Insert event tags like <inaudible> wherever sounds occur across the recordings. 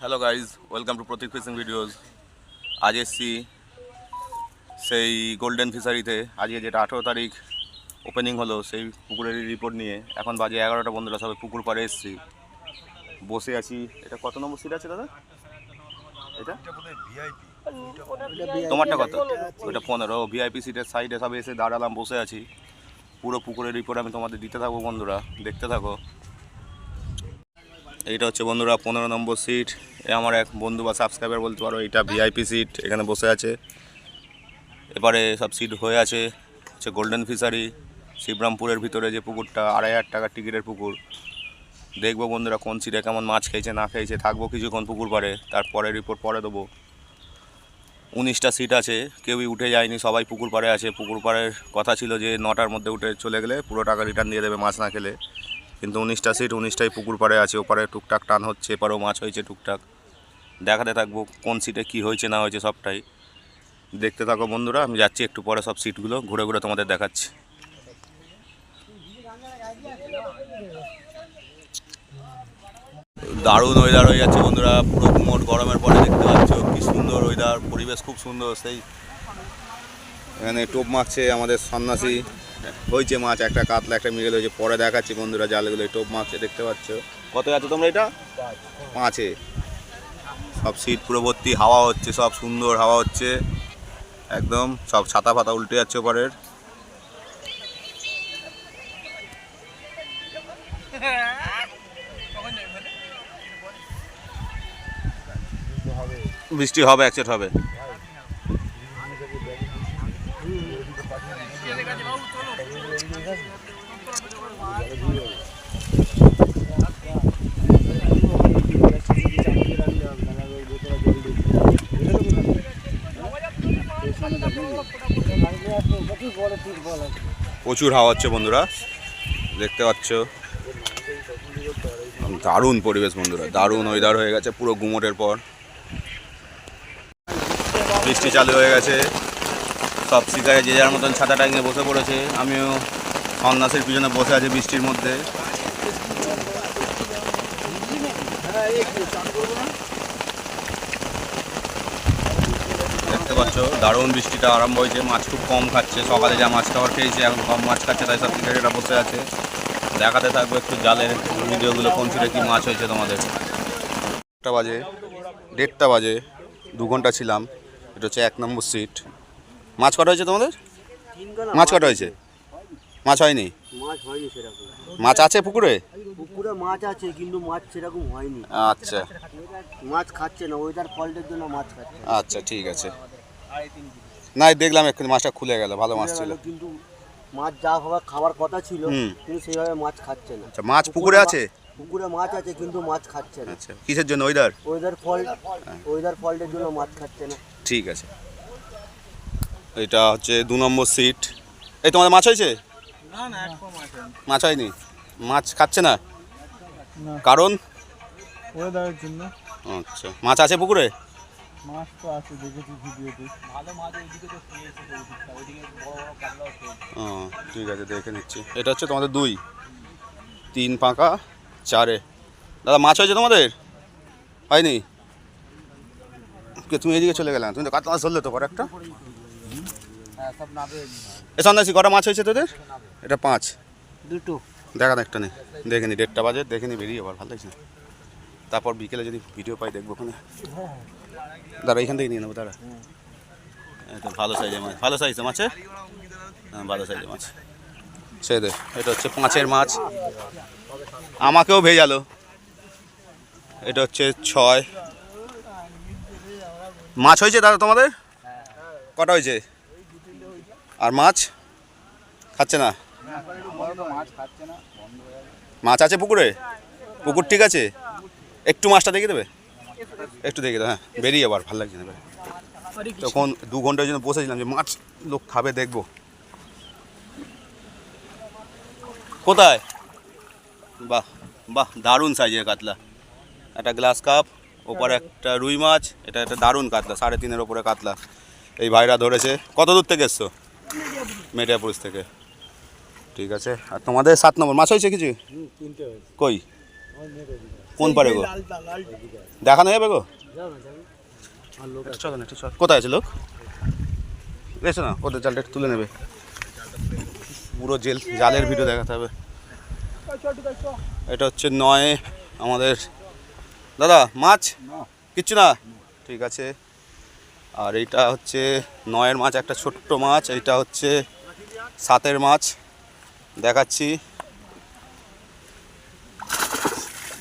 Hello guys welcome to Pratik fishing videos আজ এসছি সেই গোল্ডেন ফিশারিতে আজকে যেটা আঠেরো তারিখ ওপেনিং হলো, সেই পুকুরের রিপোর্ট নিয়ে। এখন বাজে এগারোটা, বন্ধুরা সবাই পুকুর পাড়ে এসছি। বসে আছি। এটা কত নম্বর সিট আছে দাদা? এটা? তোমারটা কত? ওটা পনেরো। ভিআইপি সিটের সাইডে সব এসে দাঁড়ালাম, বসে আছি। পুরো পুকুরের রিপোর্ট আমি তোমাদের দিতে থাকব, বন্ধুরা। দেখতে থাকো। এইটা হচ্ছে, বন্ধুরা, পনেরো নম্বর সিট এ আমার এক বন্ধু বা সাবস্ক্রাইবার বলতে পারো এটা ভিআইপি সিট এখানে বসে আছে। এবারে সব সিট হয়ে আছে। হচ্ছে গোল্ডেন ফিশারি শিবরামপুরের ভিতরে যে পুকুরটা, আড়াই হাজার টাকার টিকিটের পুকুর। দেখব বন্ধুরা কোন সিটে কেমন মাছ খেয়েছে, না খেয়েছে, থাকব কিছুক্ষণ পুকুর পাড়ে, তারপরে রিপোর্ট পরে দেবো। উনিশটা সিট আছে, কেউই উঠে যায়নি, সবাই পুকুর পাড়ে আছে। পুকুর পাড়ের কথা ছিল যে নটার মধ্যে উঠে চলে গেলে পুরো টাকা রিটার্ন দিয়ে দেবে মাছ না খেলে। কিন্তু উনিশটা সিট, উনিশটাই পুকুর পাড়ে আছে, ওপারে টুকটাক টান হচ্ছে, এপারেও মাছ হয়েছে টুকটাক। দেখাতে থাকব কোন সিটে কি হয়েছে, না হয়েছে সবটাই। দেখতে থাকো বন্ধুরা, আমি যাচ্ছি একটু পরে সব সিটগুলো, ঘুরে ঘুরে তোমাদের দেখাচ্ছি। দারুণ ওয়েদার হয়ে যাচ্ছে বন্ধুরা, পুরো মোট গরমের পরে দেখতে পাচ্ছ কি সুন্দর ওয়েদার পরিবেশ খুব সুন্দর, সেই এখানে টোপ মারছে আমাদের সন্ন্যাসী। হয়েছে মাছ, একটা কাতলা, একটা মৃগেল হয়েছে পরে দেখাচ্ছি বন্ধুরা জালগুলো টোপ মারছে, দেখতে পাচ্ছ। কত আছে তোমরা এটা? পাঁচে। সব শীত পুরো ভর্তি হাওয়া হচ্ছে, সব সুন্দর হাওয়া হচ্ছে। একদম সব ছাতা ফাতা উল্টে যাচ্ছে ওপারের। বৃষ্টি হবে একসেট হবে। প্রচুর হাওয়া হচ্ছে বন্ধুরা, দেখতে পাচ্ছ। দারুণ পরিবেশ বন্ধুরা, দারুণ ওয়েদার হয়ে গেছে, পুরো গুমোটের পর। বৃষ্টি চালু হয়ে গেছে। সব শিকারে যে যার মতন ছাতা টাঙিয়ে বসে পড়েছে। আমিও সন্ন্যাসের পিছনে বসে আছি বৃষ্টির মধ্যে। দেখতে পাচ্ছ, দারুণ বৃষ্টিটা আরম্ভ হয়েছে। মাছ খুব কম খাচ্ছে। সকালে যা মাছ খাবার খেয়েছে, এখন কম মাছ খাচ্ছে, তাই সব শিকারিরা বসে আছে। দেখাতে থাকব একটু জালের ভিডিওগুলো, কোন ছিল কী মাছ হয়েছে তোমাদের। একটা বাজে, দেড়টা বাজে, দু ঘণ্টা ছিলাম। এটা হচ্ছে এক নম্বর সিট। মাছ কটা হয়েছে তোমাদের? মাছ কটা হয়েছে? মাছ হয়নি? মাছ আছে পুকুরে? পুকুরে মাছ আছে কিন্তু মাছ সেরকম হয়নি। আচ্ছা। মাছ খাচ্ছে না ওয়েদার ফল্টের জন্য মাছ খাচ্ছে। আচ্ছা ঠিক আছে। না দেখলাম এক্ষুনি মাছটা খুলে গেল ভালো মাছ ছিল। কিন্তু মাছ যা হওয়ার খাবার কথা ছিল। কিন্তু সেইভাবে মাছ খাচ্ছে না। আচ্ছা মাছ পুকুরে আছে? পুকুরে মাছ আছে কিন্তু মাছ খাচ্ছে না। আচ্ছা কিসের জন্য? ওইদার ওয়েদার ফল্ট ওয়েদার ফল্টের জন্য মাছ খাচ্ছে না। ঠিক আছে। এটা হচ্ছে দু নম্বর সিট এই তোমাদের মাছ হয়েছে? মাছ হয়নি? মাছ খাচ্ছে না? কারণ? আচ্ছা। মাছ আছে পুকুরে? মাছ তো আছে দেখেছি ভিডিওতে। ও ঠিক আছে দেখে নিচ্ছি। এটা হচ্ছে তোমাদের দুই। তিন পাকা চারে। দাদা মাছ হয়েছে তোমাদের? হয়নি? কে তুমি এদিকে চলে গেলে তুমি তো কাতলা মাছ ধরলে তো পরে একটা। এ সন্ন্যাসী কটা মাছ হয়েছে তোদের? এটা পাঁচ। দুটো। দেখা একটা নেই দেখে নি দেড়টা বাজে দেখে নি বেরিয়ে আবার ভালো লাগছে না। তারপর বিকেলে যদি ভিডিও পাই দেখব ওখানে। দাঁড়া এখান থেকে নিয়ে নেব দাঁড়া। ভালো সাইজের মাছ ভালো সাইজের মাছে হ্যাঁ? ভালো সাইজের মাছ। সে দে এটা হচ্ছে পাঁচের মাছ। আমাকেও ভেজালো। এটা হচ্ছে ছয়। মাছ হয়েছে দাদা তোমাদের? কটা হয়েছে? আর মাছ? খাচ্ছে না? মাছ আছে পুকুরে? পুকুর ঠিক আছে? একটু মাছটা দেখে দেবে? একটু দেখে দেবে হ্যাঁ বেরিয়ে আবার, ভালো লাগছে না তখন দু ঘণ্টার জন্য বসেছিলাম যে মাছ লোক খাবে, দেখব। কোথায়? বাহ বাহ, দারুণ সাইজের কাতলা। একটা গ্লাস কাপ ওপরে একটা রুই মাছ এটা একটা দারুণ কাতলা সাড়ে তিনের ওপরে কাতলা। এই ভাইরা ধরেছে। কত দূর থেকে এসছো? মেটিয়াপুরুষ থেকে। ঠিক আছে। আর তোমাদের সাত নম্বর মাছ হয়েছে কিছু? কই? কোন পারে গো? দেখানো যাবে গো। কোথায় আছে লোক? এসো না ওদের জালটা একটু তুলে নেবে। পুরো জেল জালের ভিডিও দেখাতে হবে। এটা হচ্ছে নয় আমাদের দাদা মাছ? কিচ্ছু না? ঠিক আছে। আর এইটা হচ্ছে নয়ের মাছ একটা ছোট্ট মাছ। এইটা হচ্ছে সাতের মাছ। দেখাচ্ছি।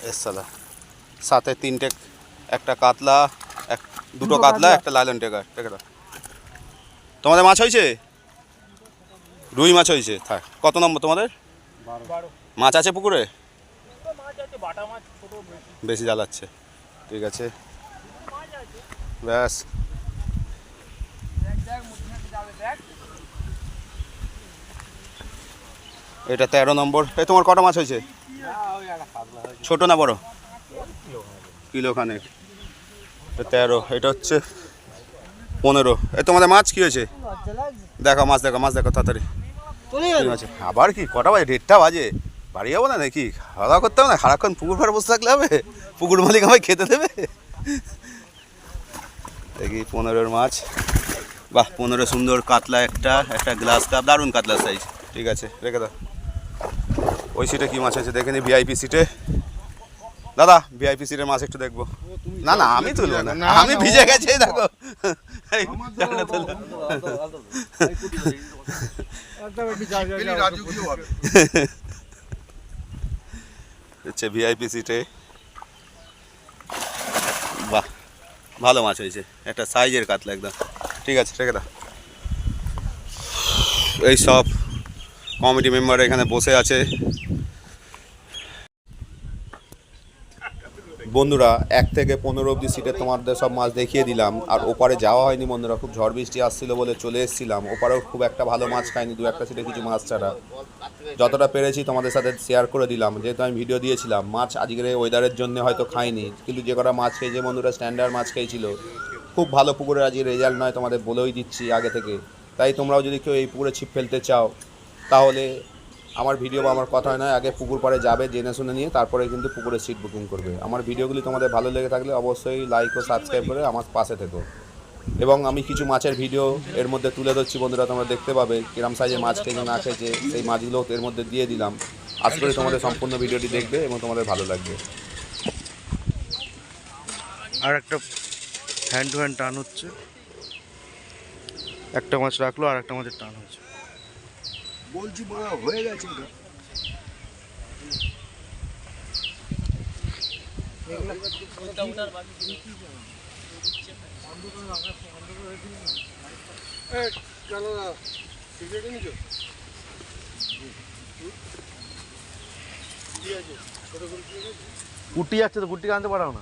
এস সালা সাথে তিনটে একটা কাতলা এক দুটো কাতলা একটা লাইলন টেকার। টেকে তোমাদের মাছ হয়েছে? রুই মাছ হয়েছে। থাক কত নম্বর তোমাদের? মাছ আছে পুকুরে? বেশি। জ্বালাচ্ছে। ঠিক আছে। ব্যাস। এটা তেরো নম্বর। এই তোমার কটা মাছ হয়েছে? ছোট না বড়? কিলো খানেক। তেরো এটা হচ্ছে পনেরো। এই তোমাদের মাছ কি হয়েছে? দেখো মাছ দেখো মাছ দেখো তাড়াতাড়ি। মাছ? আবার কি? কটা বাজে? দেড়টা বাজে। বাড়ি যাব না নাকি? খাওয়া দাওয়া করতে হবে না? সারাক্ষণ পুকুর পাড়ে বসে থাকলে হবে? পুকুর মালিক আমায় খেতে দেবে? দেখি পনেরোর মাছ। বাহ পনেরো সুন্দর কাতলা একটা একটা গ্লাস কাপ দারুণ কাতলা সাইজ ঠিক আছে রেখে দাও। ওই সিটে কি মাছ আছে? দেখে নি ভিআইপি সিটে দাদা ভিআইপি সিটের মাছ একটু দেখব। না না আমি তুলবো না। আমি ভিজে গেছি দেখো। তোলো। <laughs> <laughs> একদম একটু যা যা যা হচ্ছে ভিআইপি সিটে বাহ, ভালো মাছ হয়েছে, একটা সাইজের কাতলা একদম। ঠিক আছে, রেখে দাও। এই সব কমিটি মেম্বার এখানে বসে আছে। বন্ধুরা, এক থেকে পনেরো অব্দি সিটে তোমাদের সব মাছ দেখিয়ে দিলাম। আর ওপারে যাওয়া হয়নি বন্ধুরা, খুব ঝড় বৃষ্টি আসছিল বলে চলে এসেছিলাম। ওপারেও খুব একটা ভালো মাছ খাইনি, দু একটা সিটে কিছু মাছ ছাড়া। যতটা পেরেছি তোমাদের সাথে শেয়ার করে দিলাম। যেহেতু আমি ভিডিও দিয়েছিলাম, মাছ আজকের ওয়েদারের জন্য হয়তো খাইনি। কিন্তু যে কটা মাছ খেয়েছে বন্ধুরা স্ট্যান্ডার্ড মাছ খেয়েছিল। খুব ভালো পুকুরের আজকে রেজাল্ট নয় তোমাদের বলেই দিচ্ছি আগে থেকে। তাই তোমরাও যদি কেউ এই পুকুরে ছিপ ফেলতে চাও, তাহলে আমার ভিডিও বা আমার কথা নয় আগে পুকুর পাড়ে যাবে, জেনে শুনে নিয়ে তারপরে কিন্তু পুকুরে সিট বুকিং করবে। আমার ভিডিওগুলি তোমাদের ভালো লেগে থাকলে অবশ্যই লাইক ও সাবস্ক্রাইব করে আমার পাশে থেকো। এবং আমি কিছু মাছের ভিডিও এর মধ্যে তুলে ধরছি বন্ধুরা, তোমরা দেখতে পাবে কিরম সাইজে মাছ খেয়েছে না খেয়েছে, সেই মাছগুলো এর মধ্যে দিয়ে দিলাম। আশা করি তোমাদের সম্পূর্ণ ভিডিওটি দেখবে এবং তোমাদের ভালো লাগবে। আর একটা হ্যান্ড টু হ্যান্ড টান হচ্ছে। একটা মাছ রাখল আর একটা মাছের টান হচ্ছে। বলছি বড় হয়ে গেছে গুটি যাচ্ছে তো গুটি আনতে পারাও না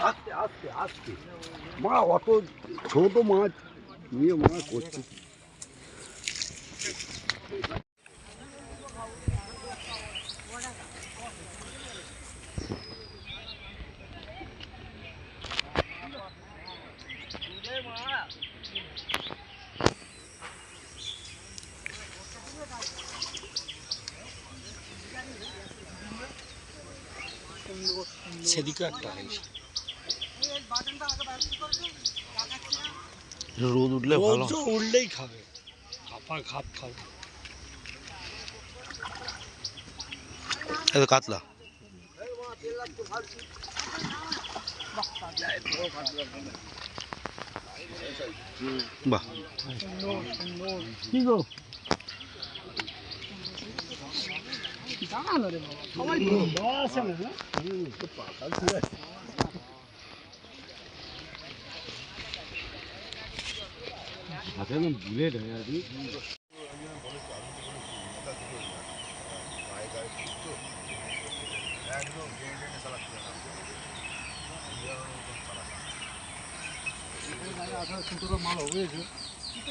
আস্তে আস্তে আস্তে। মা অত ছোট মাছ নিয়ে মা করছে। সেদিকে একটা হয়েছে রোদ উঠলে ভালো। উঠলেই খাবে। খাপা খাপ খাবে। কাতলা। বাহ। কি গো সুতোটা মাল হয়েছে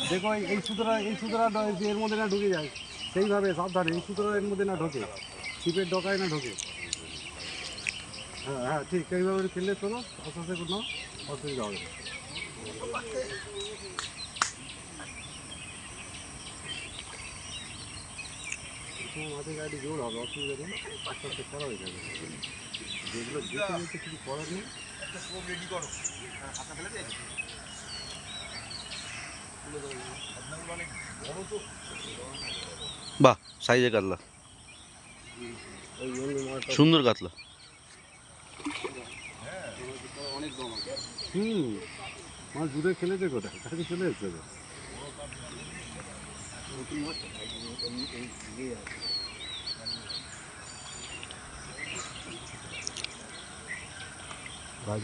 দেখো, এই- সুতোটা এই যে এর মধ্যে না ঢুকে যায়, সেইভাবে সাবধানে এই সুতোটা এর মধ্যে না ঢোকে, ছিপের ডকায় না ঢোকে হ্যাঁ হ্যাঁ ঠিক, এইভাবে খেললে চলো, আস্তে আস্তে কোনো অসুবিধা হবে না। মাঠে গাড়ি জোর হবে অসুবিধা নেই আস্তে আস্তে করা হয়ে যাবে। যেগুলো দেখে নিতে কিছু করার নেই। বাহ সাইজে কাতলা ওই জন্য মাছটা সুন্দর কাতলা। হুম মাছ দূরে খেলেছে কোথায়? কাছে চলে এসছে তো গাছ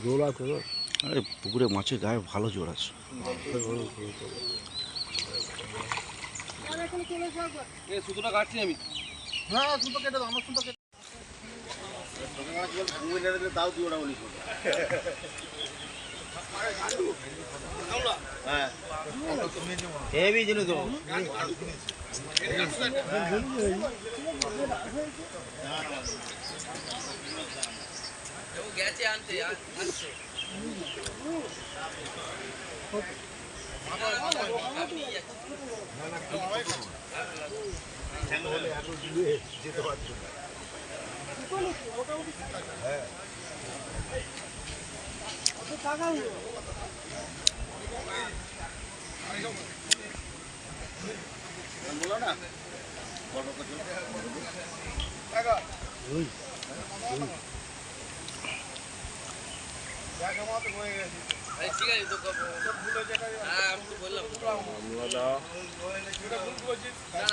জোর আছে আরে পুকুরে মাছের গায়ে ভালো জোর আছে। সুতোটা কাটছি আমি। হ্যাঁ সুতো কেটে দাও আমার সুতো কেটে তাও তুই ওরা বলিস হেভি জিনিস তো গেছে আনতে আনছে আরে ঠিক আছে তো হ্যাঁ আমি তো বললাম না না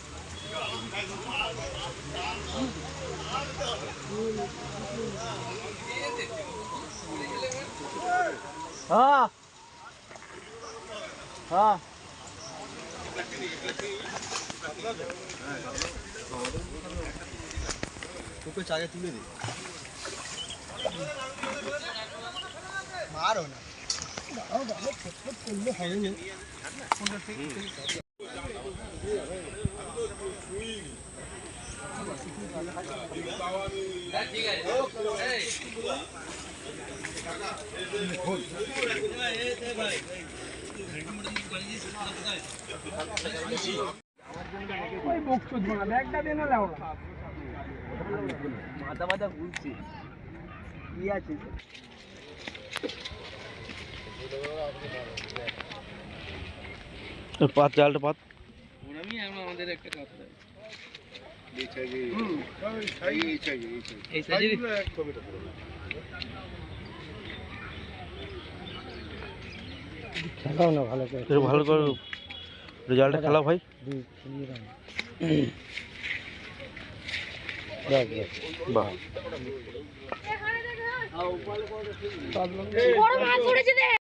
হ্যাঁ হ্যাঁ তোকে চাগে তুলে দে মারো না হ্যাঁ ঠিক আছে এই মাথা মাথা ঘুরছে কি আছে পাত জালটা পাত ওরমই আমাদের একটা কথা এই সাইজেরই খেলাও না ভালো করে। ভালো করে খেলা। ভাই। বাহ। বড় মাছ ধরেছে রে